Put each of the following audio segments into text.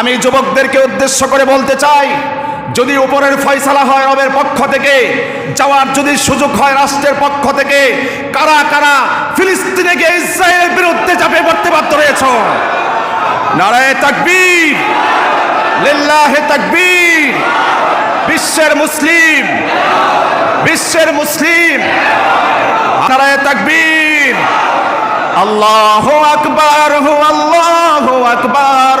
আমি যুবকদেরকে উদ্দেশ্য করে বলতে চাই, যদি উপরের ফয়সালা হয় রবের পক্ষ থেকে, যাওয়ার যদি সুযোগ হয় রাষ্ট্রের পক্ষ থেকে, কারা কারা ফিলিস্তিনে গিয়ে ইসরায়েলের বিরুদ্ধে চাপে পড়তে বাধ্য রয়েছ? নারায় তাকবীর, লিল্লাহে তাকবীর, বিশ্বের মুসলিম বিশ্বের মুসলিম, নারায় তাকবীর, আল্লাহ আকবার হু আল্লাহ আকবার।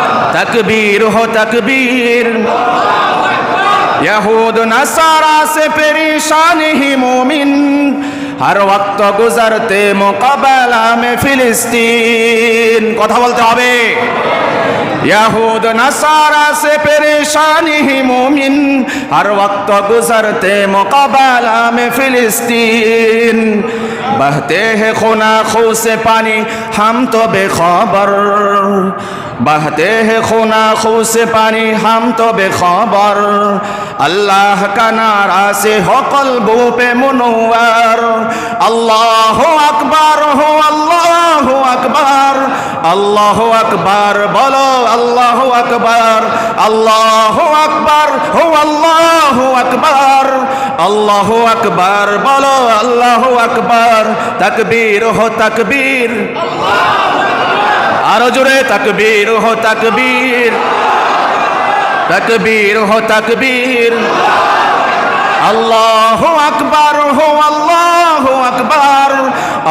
তকবীর হো তকবীর। ইহুদ নসারা সে পেশানি মোমিন। হর ওক্ত গুজরতে মোকাবিলা মে ফিলিস্তিন। কথা বলতে হবে। یہود نصارہ سے پریشانی ہی مومن ہر وقت گزرتے مقابلہ میں فلسطین بہتے ہیں خونہ خو سے پانی ہم تو بے خبر بہتے ہیں خونہ خو سے پانی ہم تو بے خبر اللہ کا نعرہ سے ہو قلبو پہ منور اللہ اکبر ہو اللہ اکبر আল্লাহ আকবার, বলো আল্লাহ আকবার আল্লাহ আকবার, হো আল্লাহ আকবার আল্লাহ আকবার, বলো আল্লাহ আকবার, তাকবীর হো তাকবীর, আরও জোরে তাকবীর হো তাকবীর তাকবীর হো তাকবীর, আল্লাহ আকবার, হো আল্লাহ আকবার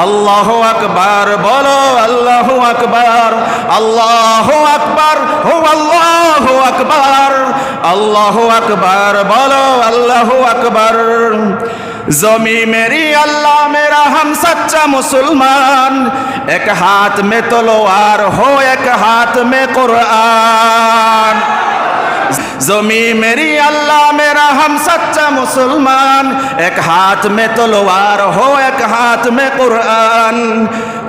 আল্লাহু আকবার বলো আল্লাহু আকবার আল্লাহু আকবার হো আল্লাহু আকবার আল্লাহু আকবার বলো আল্লাহু আকবার जमी मेरी अल्लाह मेरा हम सच्चा मुसलमान एक हाथ में तलवार हो एक हाथ में कुरान जमी मेरी अल्लाह मेरा हम सच्चा मुसलमान एक हाथ में तलवार हो एक हाथ में कुरान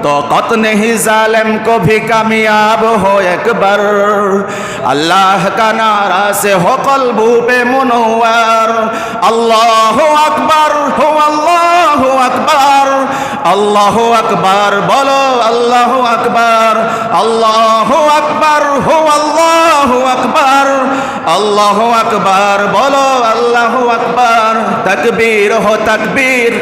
طاقت نہیں ظالم کو بھی کامیاب ہو اکبر اللہ کا نعرہ سے ہو قلبو پہ منور اللہ اکبر ہو اللہ اکبر اللہ اکبر بولو اللہ اکبر اللہ اکبر ہو اللہ اکبر اللہ اکبر بولو اللہ اکبر تکبیر ہو تکبیر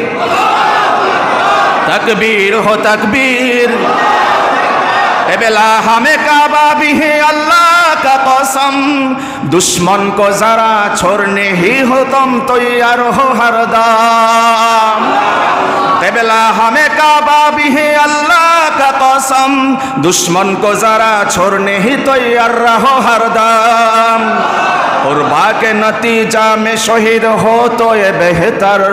हो तकबीर तकबीर हो तकबीर ए बेला हमें काबा भी है अल्लाह का कसम दुश्मन को जरा छोड़ने ही हो तुम तैयार हो हरदम ए बेला हमें काबा भी है अल्लाह का कसम दुश्मन को जरा छोड़ने ही तैयार रहो हरदम कुर्बा के नतीजा में शहीद हो तो ये बेहतर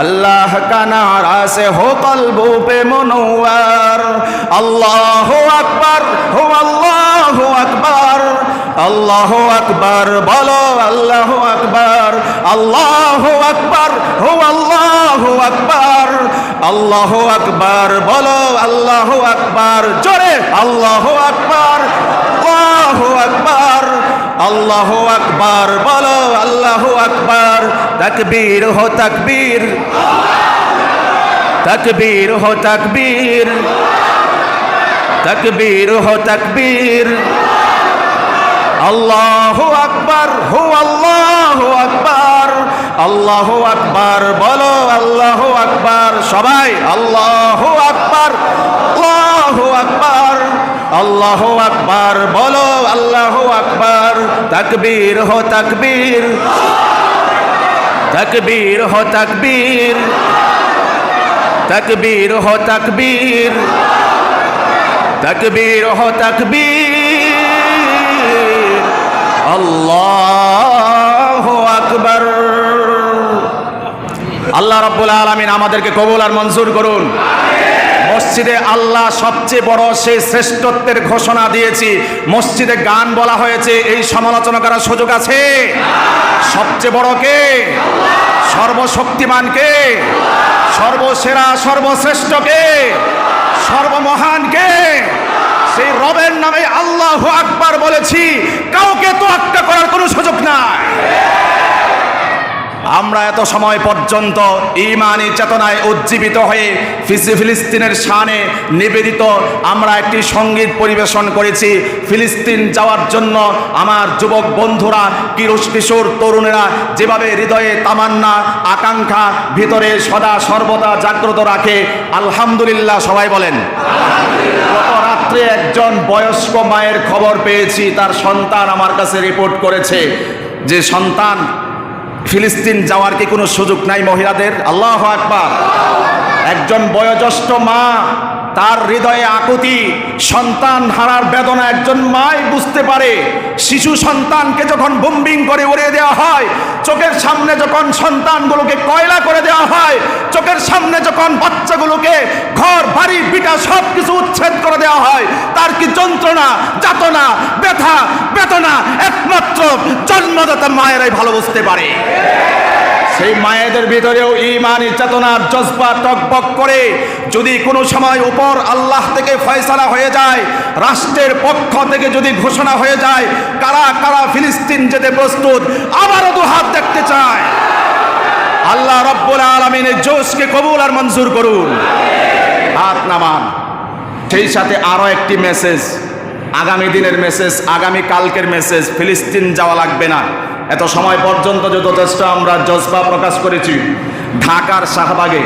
अल्लाह का नारा से हो कल्बू पे मुनवर अल्लाह अकबर हो अल्लाह अकबर अल्लाह अकबर बोलो अल्लाह अकबर अल्लाह अकबर हो अल्लाह अकबर अल्लाह अकबर बोलो अल्लाह अकबर जोरे अल्लाह अकबर अल्लाह अकबर আল্লাহ আকবার, বলো আল্লাহ আকবার, তকবীর হো তকবীর। তকবীর হো তকবীর। তকবীর হো তকবীর। আল্লাহ আকবার, হো আল্লাহ আকবার। আল্লাহ আকবার, বলো আল্লাহ আকবার। সবাই, আল্লাহ আকবার। আল্লাহ আকবার, বলো আল্লাহ আকবার, তকবীর হো তকবীর। তকবীর হো তকবীর। তকবীর হো তকবীর। তকবীর হো তকবীর। আল্লাহ আকবার। আল্লাহ রাব্বুল আলামিন আমাদেরকে কবুল আর মঞ্জুর করুন। মসজিদে আল্লাহ সবচেয়ে বড় সেই শ্রেষ্ঠত্বের ঘোষণা দিয়েছি। মসজিদে গান বলা হয়েছে, এই সমালোচনা করার সুযোগ আছে? সবচেয়ে বড় কে? সর্বশক্তিমান কে? সর্বসেরা, সর্বশ্রেষ্ঠ কে? সর্বমহান কে? সেই রবের নামে আল্লাহ আকবার বলেছি, কাউকে তো আটকা করার কোনো সুযোগ নাই। আমরা এত সময় পর্যন্ত ইমানি চেতনায় উজ্জীবিত হয়ে ফিলিস্তিনের শানে নিবেদিত আমরা একটি সংগীত পরিবেশন করেছি। ফিলিস্তিন যাওয়ার জন্য আমার যুবক বন্ধুরা কিরুষ কিশোর তরুণেরা যেভাবে হৃদয়ে তামান্না, আকাঙ্ক্ষা, ভিতরে সদা সর্বদা জাগ্রত রাখে, আলহামদুলিল্লাহ সবাই বলেন। রাত্রে একজন বয়স্ক মায়ের খবর পেয়েছি, তার সন্তান আমার কাছে রিপোর্ট করেছে যে সন্তান ফিলিস্তিন যাওয়ার কি কোনো সুযোগ নাই মহিলাদের? আল্লাহ আকবার। একজন বয়োজ্যেষ্ঠ মা, তার হৃদয়ে আকুতি, সন্তান হারার বেদনা একজন মাই বুঝতে পারে। শিশু সন্তানকে যখন বুম্বিং করে উড়িয়ে দেওয়া হয় চোখের সামনে যখন সন্তানগুলোকে কয়লা করে দেওয়া হয়, চোখের সামনে যখন বাচ্চাগুলোকে ঘর, বাড়ি পিটা সব কিছু উচ্ছেদ করে দেওয়া হয়, তার কি যন্ত্রণা, যাতনা, ব্যথা বেতনা একমাত্র জন্মদাতা মায়েরাই ভালো বুঝতে পারে। সেই মায়েদের ভিতরেও ইমানি চেতনার জজবা টকবক করে যদি কোনো সময় উপর আল্লাহ থেকে ফয়সালা হয়ে যায়, রাষ্ট্রের পক্ষ থেকে যদি ঘোষণা হয়ে যায়, কারা কারা ফিলিস্তিন যেতে প্রস্তুত, আবারও দু হাত দেখতে চায়। আল্লাহ রব্বুল আলমিনের জোশকে কবুল আর মঞ্জুর করুন। হাত নামান। সেই সাথে আরও একটি মেসেজ, আগামী দিনের মেসেজ, আগামী কালকের মেসেজ, ফিলিস্তিন যাওয়া লাগবে না। এত সময় পর্যন্ত যে যথেষ্ট আমরা জজবা প্রকাশ করেছি, ঢাকার শাহবাগে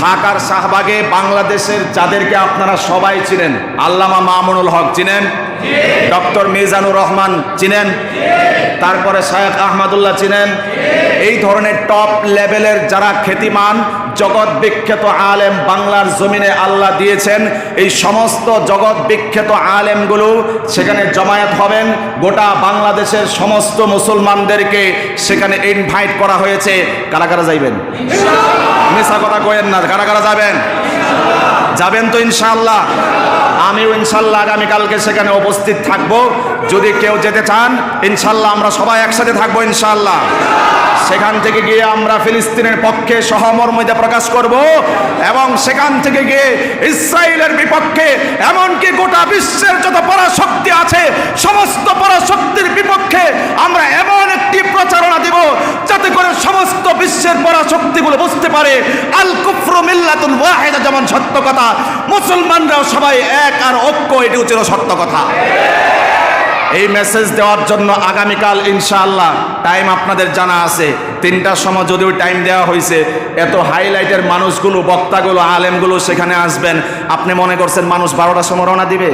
ঢাকার শাহবাগে বাংলাদেশের যাদেরকে আপনারা সবাই চিনেন, আল্লামা মামুনুল হক চিনেন, ডক্টর মিজানুর রহমান চিনেন, তারপরে শায়েখ আহমদুল্লাহ চিনেন, এই ধরনের টপ লেভেলের যারা খ্যাতিমান জগৎ বিখ্যাত আলেম বাংলার জমিনে আল্লাহ দিয়েছেন। এই সমস্ত জগৎ বিখ্যাত আলেমগুলো সেখানে জমায়েত হবেন। গোটা বাংলাদেশের সমস্ত মুসলমানদেরকে সেখানে ইনভাইট করা হয়েছে। কারা কারা যাইবেন? মিশা কথা কয়েন না। কারা কারা যাবেন? যাবেন তো ইনশাআল্লাহ। আমিও ইনশাল্লাহ আগামীকালকে সেখানে উপস্থিত থাকব। যদি কেউ যেতে চান, ইনশাল্লাহ আমরা সবাই একসাথে থাকব, ইনশাল্লাহ। সেখান থেকে গিয়ে আমরা ফিলিস্তিনের পক্ষে সহমর্মিতা প্রকাশ করব এবং সেখান থেকে গিয়ে ইসরায়েলের বিপক্ষে, এমনকি গোটা বিশ্বের যত পরাশক্তি আছে, সমস্ত পরাশক্তির বিপক্ষে আমরা এমন একটি প্রচারণা দিব যাতে করে সমস্ত বিশ্বের পরাশক্তিগুলো বুঝতে পারে, আল কুফরু মিল্লাতুল ওয়াহিদা যেমন সত্য কথা, মুসলমানরাও সবাই এক আর ঐক্য এটিও ছিল সত্য কথা। এই মেসেজ দেওয়ার জন্য আগামীকাল ইনশাআল্লাহ টাইম আপনাদের জানা আছে। তিনটার সময় যদিও টাইম দেওয়া হয়েছে, এত হাইলাইটের মানুষগুলো, বক্তাগুলো, আলেমগুলো সেখানে আসবেন। আপনি মনে করছেন মানুষ বারোটার সময় রওনা দিবে?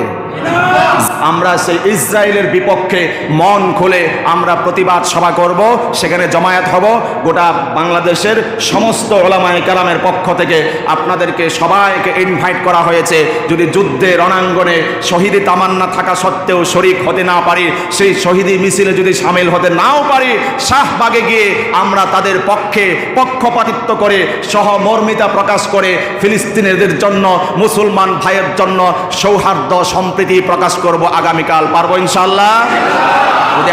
আমরা সেই ইসরায়েলের বিপক্ষে মন খুলে আমরা প্রতিবাদ সভা করব, সেখানে জমায়েত হব। গোটা বাংলাদেশের সমস্ত ওলামায় কালামের পক্ষ থেকে আপনাদেরকে সবাইকে ইনভাইট করা হয়েছে। যদি যুদ্ধে রণাঙ্গনে শহীদি তামান্না থাকা সত্ত্বেও শরিক হতে না পারি, সেই শহীদি মিছিলে যদি সামিল হতে নাও পারি, শাহবাগে গিয়ে আমরা তাদের পক্ষে পক্ষপাতিত্ব করে, সহমর্মিতা প্রকাশ করে ফিলিস্তিনিদের জন্য, মুসলমান ভাইয়ের জন্য সৌহার্দ্য সম্প্রীতি প্রকাশ করব। আগামীকাল পারব ইনশাল্লাহ যদি